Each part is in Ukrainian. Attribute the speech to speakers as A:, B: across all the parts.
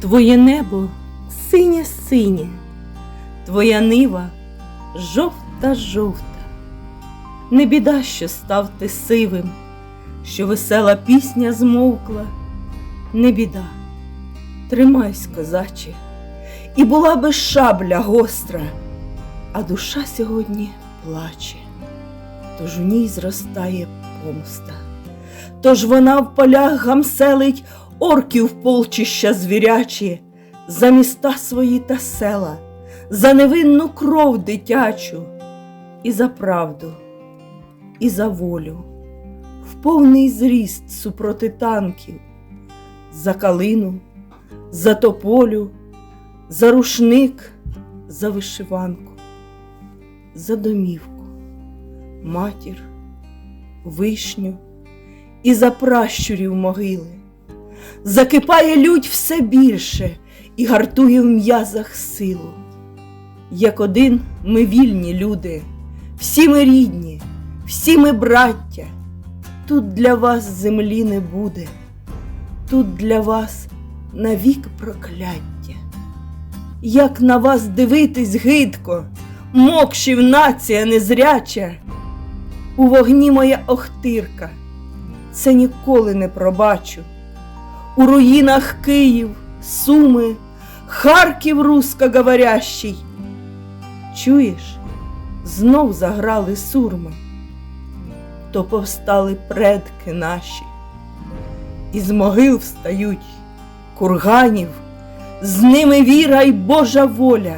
A: Твоє небо синє синє, твоя нива жовта жовта. Не біда, що став ти сивим, що весела пісня змовкла, не біда, тримайсь, козаче, і була би шабля гостра, а душа сьогодні плаче, тож у ній зростає помста. Тож вона в полях гамселить орків полчища звірячі, за міста свої та села, за невинну кров дитячу, і за правду, і за волю, в повний зріст супроти танків, за калину, за тополю, за рушник, за вишиванку, за домівку, матір, вишню і за пращурів могили. Закипає лють все більше і гартує в м'язах силу. Як один ми вільні люди, всі ми рідні, всі ми браття. Тут для вас землі не буде, тут для вас навік прокляття. Як на вас дивитись гидко, мокшів нація незряча, у вогні моя охтирка, це ніколи не пробачу. У руїнах Київ, Суми, Харків русскоговорящий. Чуєш, знов заграли сурми, то повстали предки наші, із могил встають курганів, з ними віра й Божа воля,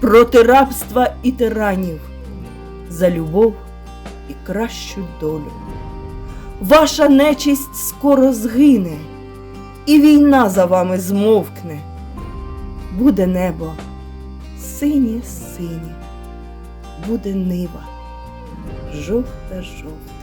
A: проти рабства і тиранів, за любов і кращу долю. Ваша нечисть скоро згине, і війна за вами змовкне. Буде небо синє синє, буде нива, жовта жовта.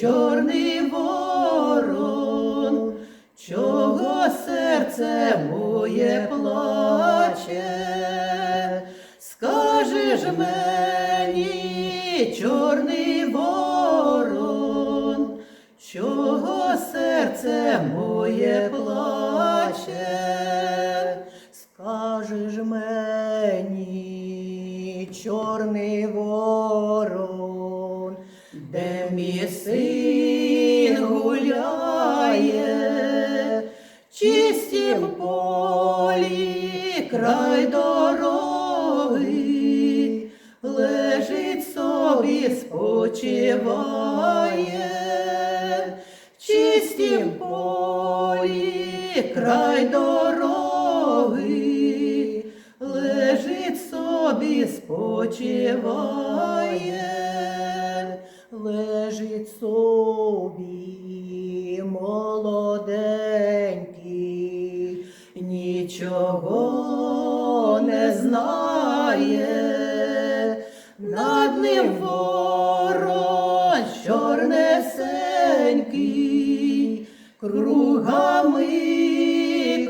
B: чорний ворон, чого серце моє плаче, скажеш мені, чорний ворон, чого серце моє плаче, скажеш мені, чорний ворон. сім полі, край дороги, лежить собі, спочиває, в чистім полі, край дороги, лежить собі, спочиває, лежить собі. знає, над ним ворон чорнесенький, кругами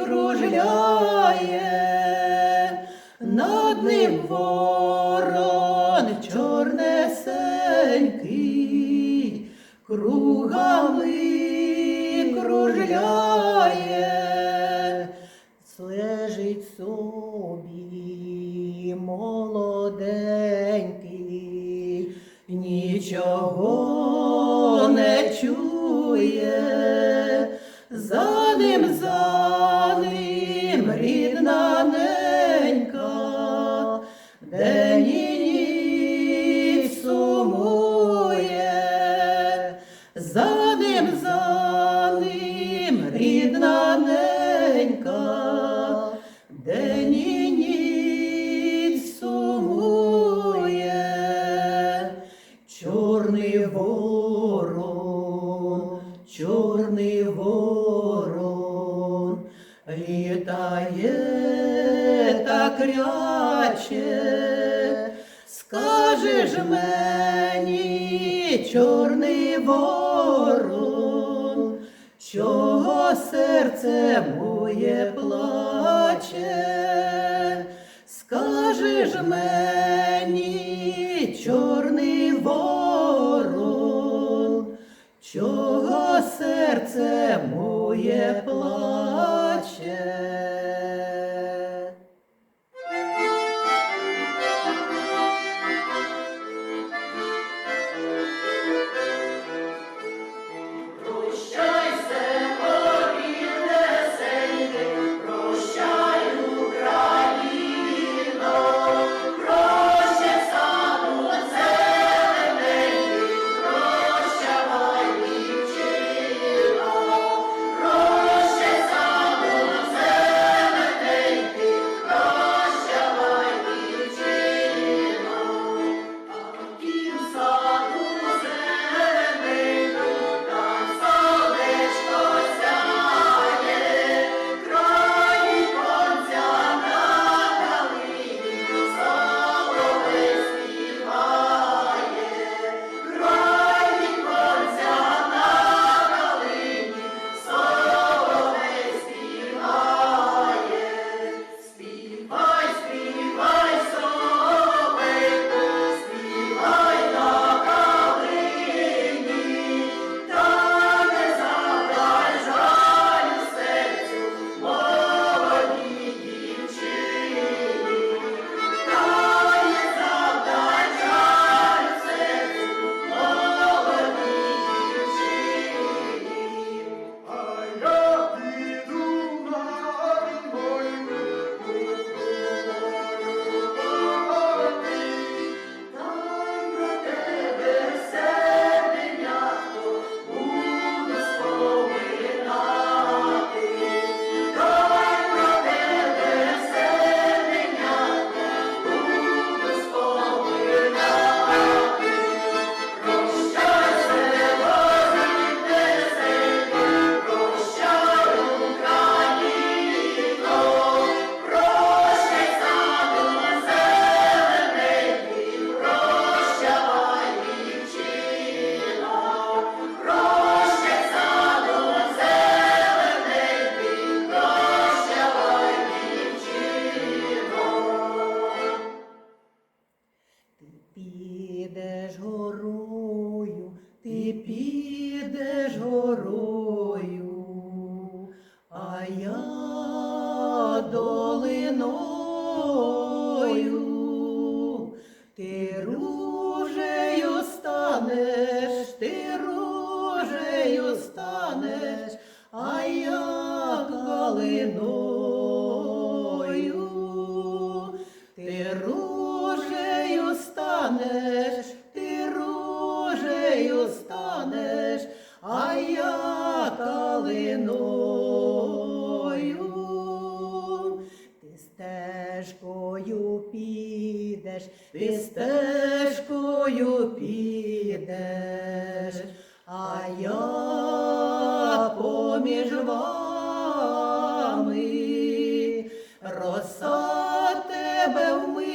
B: кружляє, над ним ворон favor. чого серце моє плаче, скажи ж мені, чорний ворон, чого серце моє плаче.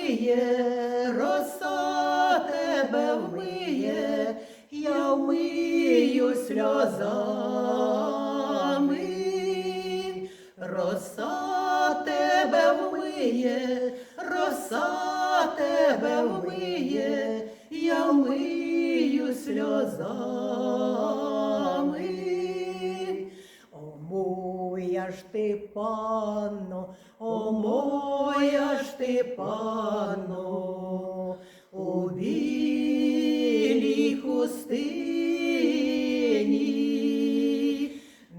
B: вмиє, роса тебе вмиє, я вмию сльозами, роса тебе вмиє, роса тебе вмиє, я вмию сльозами. Омуя ж ти панно, омо. Ти пано у білій хустині,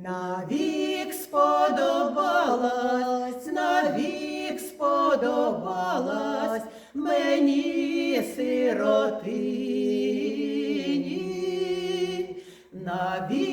B: навік сподобалась, навік сподобалась мені сироти. навік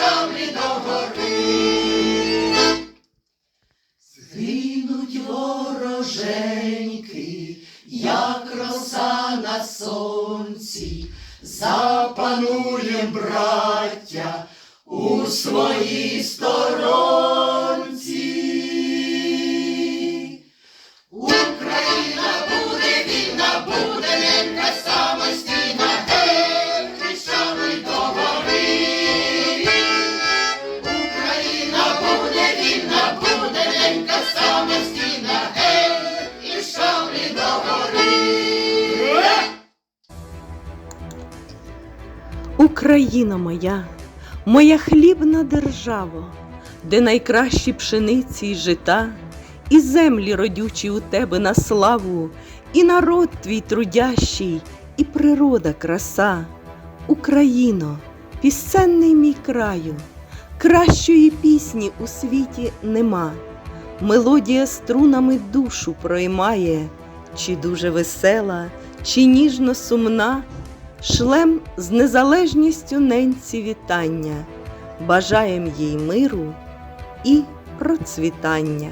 C: шаблі
D: до гори. Згинуть вороженьки, як роса на сонці, запанує браття у своїй стороні. Україна
A: моя, моя хлібна держава, де найкращі пшениці й жита, і землі родючі у тебе на славу, і народ твій трудящий, і природа краса, Україно, пісенний мій краю, кращої пісні у світі нема. Мелодія струнами душу проймає, чи дуже весела, чи ніжно сумна. Шлем з незалежністю ненці вітання, бажаєм їй миру і процвітання.